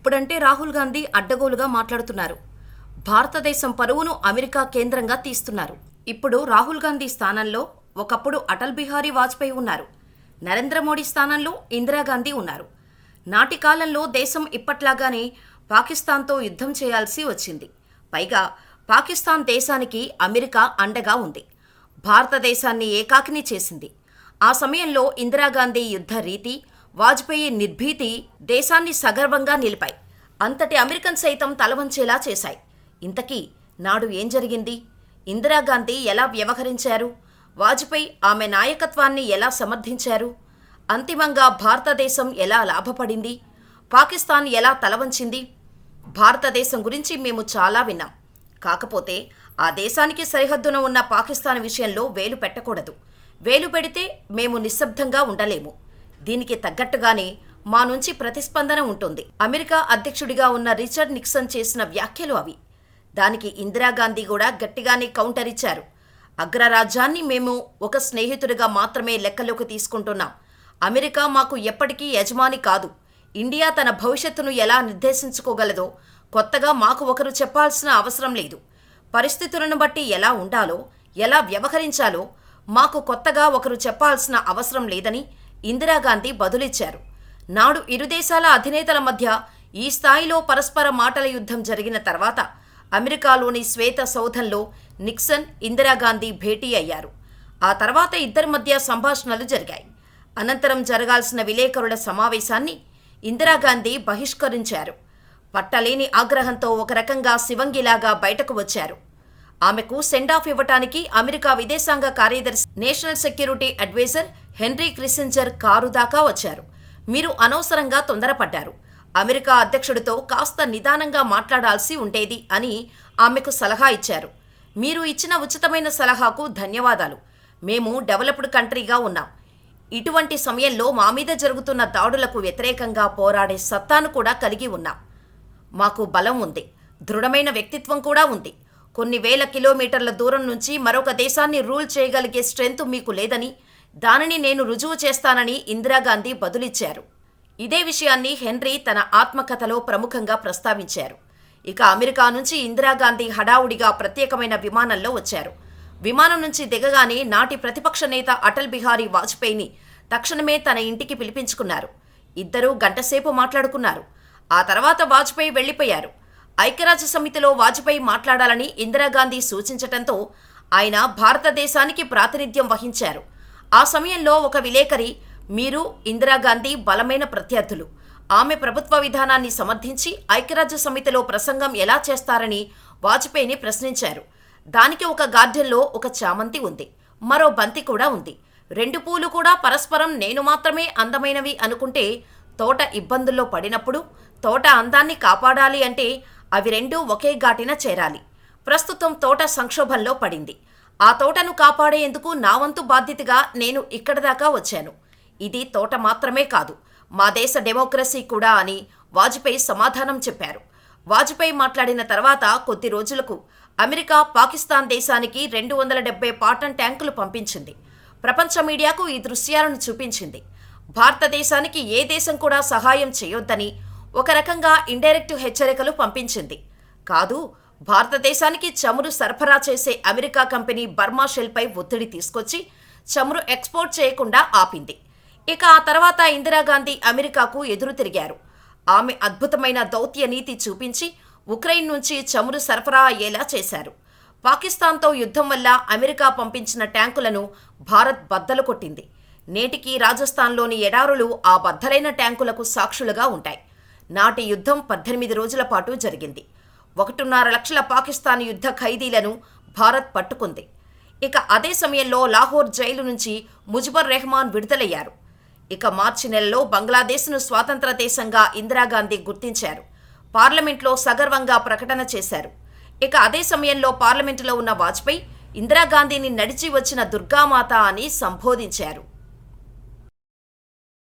ఇప్పుడంటే రాహుల్ గాంధీ అడ్డగోలుగా మాట్లాడుతున్నారు. భారతదేశం పరువును అమెరికా కేంద్రంగా తీస్తున్నారు. ఇప్పుడు రాహుల్ గాంధీ స్థానంలో ఒకప్పుడు అటల్ బిహారీ వాజ్పేయి ఉన్నారు. నరేంద్ర మోడీ స్థానంలో ఇందిరాగాంధీ ఉన్నారు. నాటి కాలంలో దేశం ఇప్పట్లాగానే పాకిస్తాన్తో యుద్ధం చేయాల్సి వచ్చింది. పైగా పాకిస్తాన్ దేశానికి అమెరికా అండగా ఉంది. భారతదేశాన్ని ఏకాకిని చేసింది. ఆ సమయంలో ఇందిరాగాంధీ యుద్ధ రీతి వాజ్పేయి నిర్భీతి దేశాన్ని సగర్వంగా నిలిపాయి. అంతటి అమెరికన్ సైతం తలవంచేలా చేశాయి. ఇంతకీ నాడు ఏం జరిగింది? ఇందిరాగాంధీ ఎలా వ్యవహరించారు? వాజ్పేయి ఆమె నాయకత్వాన్ని ఎలా సమర్థించారు? అంతిమంగా భారతదేశం ఎలా లాభపడింది? పాకిస్తాన్ ఎలా తలవంచింది? భారతదేశం గురించి మేము చాలా విన్నాం. కాకపోతే ఆ దేశానికి సరిహద్దున ఉన్న పాకిస్తాన్ విషయంలో వేలు పెట్టకూడదు. వేలు పెడితే మేము నిశ్శబ్దంగా ఉండలేము. దీనికి తగ్గట్టుగానే మా నుంచి ప్రతిస్పందన ఉంటుంది. అమెరికా అధ్యక్షుడిగా ఉన్న రిచర్డ్ నిక్సన్ చేసిన వ్యాఖ్యలు అవి. దానికి ఇందిరాగాంధీ కూడా గట్టిగానే కౌంటర్ ఇచ్చారు. అగ్రరాజ్యాన్ని మేము ఒక స్నేహితుడిగా మాత్రమే లెక్కలోకి తీసుకుంటున్నాం. అమెరికా మాకు ఎప్పటికీ యజమాని కాదు. ఇండియా తన భవిష్యత్తును ఎలా నిర్దేశించుకోగలదో కొత్తగా మాకు ఒకరు చెప్పాల్సిన అవసరం లేదు. పరిస్థితులను బట్టి ఎలా ఉండాలో ఎలా వ్యవహరించాలో మాకు కొత్తగా ఒకరు చెప్పాల్సిన అవసరం లేదని ఇందిరాగాంధీ బదులిచ్చారు. నాడు ఇరు దేశాల అధినేతల మధ్య ఈ స్థాయిలో పరస్పర మాటల యుద్ధం జరిగిన తర్వాత అమెరికాలోని శ్వేత సౌధంలో నిక్సన్ ఇందిరాగాంధీ భేటీ అయ్యారు. ఆ తర్వాత ఇద్దరి మధ్య సంభాషణలు జరిగాయి. అనంతరం జరగాల్సిన విలేకరుల సమావేశాన్ని ఇందిరాగాంధీ బహిష్కరించారు. పట్టలేని ఆగ్రహంతో ఒక రకంగా శివంగిలాగా బయటకు వచ్చారు. ఆమెకు సెండ్ ఆఫ్ ఇవ్వటానికి అమెరికా విదేశాంగ కార్యదర్శి national security adviser Henry Kissinger car దాకా వచ్చారు. మీరు అనవసరంగా తొందరపడ్డారు. అమెరికా అధ్యక్షుడితో కాస్త నిదానంగా మాట్లాడాల్సి ఉండేది అని ఆమెకు సలహా ఇచ్చారు. మీరు ఇచ్చిన ఉచితమైన సలహాకు ధన్యవాదాలు. మేము డెవలప్డ్ కంట్రీగా ఉన్నాం. ఇటువంటి సమయంలో మా మీద జరుగుతున్న దాడులకు వ్యతిరేకంగా పోరాడే సత్తాను కూడా కలిగి ఉన్నాం. మాకు బలం ఉంది. దృఢమైన వ్యక్తిత్వం కూడా ఉంది. కొన్ని వేల కిలోమీటర్ల దూరం నుంచి మరొక దేశాన్ని రూల్ చేయగలిగే స్ట్రెంత్ మీకు లేదని దానిని నేను రుజువు చేస్తానని ఇందిరాగాంధీ బదులిచ్చారు. ఇదే విషయాన్ని హెన్రీ తన ఆత్మకథలో ప్రముఖంగా ప్రస్తావించారు. ఇక అమెరికా నుంచి ఇందిరాగాంధీ హడావుడిగా ప్రత్యేకమైన విమానంలో వచ్చారు. విమానం నుంచి దిగగానే నాటి ప్రతిపక్ష నేత అటల్ బిహారీ వాజ్పేయిని తక్షణమే తన ఇంటికి పిలిపించుకున్నారు. ఇద్దరూ గంటసేపు మాట్లాడుకున్నారు. ఆ తర్వాత వాజ్పేయి వెళ్ళిపోయారు ఐక్యరాజ్య సమితిలో వాజ్పేయి మాట్లాడాలని ఇందిరాగాంధీ సూచించటంతో ఆయన భారతదేశానికి ప్రాతినిధ్యం వహించారు. ఆ సమయంలో ఒక విలేకరి మీరు ఇందిరాగాంధీ బలమైన ప్రత్యర్థులు. ఆమె ప్రభుత్వ విధానాన్ని సమర్థించి ఐక్యరాజ్య సమితిలో ప్రసంగం ఎలా చేస్తారని వాజ్పేయిని ప్రశ్నించారు. దానికి ఒక గార్డెన్లో ఒక చామంతి ఉంది. మరో బంతి కూడా ఉంది. రెండు పూలు కూడా పరస్పరం నేను మాత్రమే అందమైనవి అనుకుంటే తోట ఇబ్బందుల్లో పడినప్పుడు తోట అందాన్ని కాపాడాలి అంటే అవి రెండూ ఒకే ఘాటిన చేరాలి. ప్రస్తుతం తోట సంక్షోభంలో పడింది. ఆ తోటను కాపాడేందుకు నా వంతు బాధ్యతగా నేను ఇక్కడి దాకా వచ్చాను. ఇది తోట మాత్రమే కాదు మా దేశ డెమోక్రసీ కూడా అని వాజ్పేయి సమాధానం చెప్పారు. వాజ్పేయి మాట్లాడిన తర్వాత కొద్ది రోజులకు అమెరికా పాకిస్తాన్ దేశానికి రెండు వందల డెబ్బై పాటన్ ట్యాంకులు పంపించింది. ప్రపంచ మీడియాకు ఈ దృశ్యాలను చూపించింది. భారతదేశానికి ఏ దేశం కూడా సహాయం చేయొద్దని ఒక రకంగా ఇండైరెక్ట్ హెచ్చరికలు పంపించింది. కాదు భారతదేశానికి చమురు సరఫరా చేసే అమెరికా కంపెనీ బర్మా షెల్పై ఒత్తిడి తీసుకొచ్చి చమురు ఎక్స్పోర్ట్ చేయకుండా ఆపింది. ఇక ఆ తర్వాత ఇందిరాగాంధీ అమెరికాకు ఎదురు తిరిగారు. ఆమె అద్భుతమైన దౌత్య నీతి చూపించి ఉక్రెయిన్ నుంచి చమురు సరఫరా అయ్యేలా చేశారు. పాకిస్తాన్తో యుద్ధం వల్ల అమెరికా పంపించిన ట్యాంకులను భారత్ బద్దలు కొట్టింది. నేటికి రాజస్థాన్లోని ఎడారులు ఆ బద్దలైన ట్యాంకులకు సాక్షులుగా ఉంటాయి. నాటి యుద్ధం పద్దెనిమిది రోజుల పాటు జరిగింది. ఒకటిన్నర లక్షల పాకిస్తాన్ యుద్ధ ఖైదీలను భారత్ పట్టుకుంది. ఇక అదే సమయంలో లాహోర్ జైలు నుంచి ముజిబర్ రెహమాన్ విడుదలయ్యారు. ఇక మార్చి నెలలో బంగ్లాదేశ్ను స్వాతంత్ర దేశంగా ఇందిరాగాంధీ గుర్తించారు. పార్లమెంట్లో సగర్వంగా ప్రకటన చేశారు. ఇక అదే సమయంలో పార్లమెంటులో ఉన్న వాజ్పేయి ఇందిరాగాంధీని నడిచి వచ్చిన దుర్గామాత అని సంబోధించారు.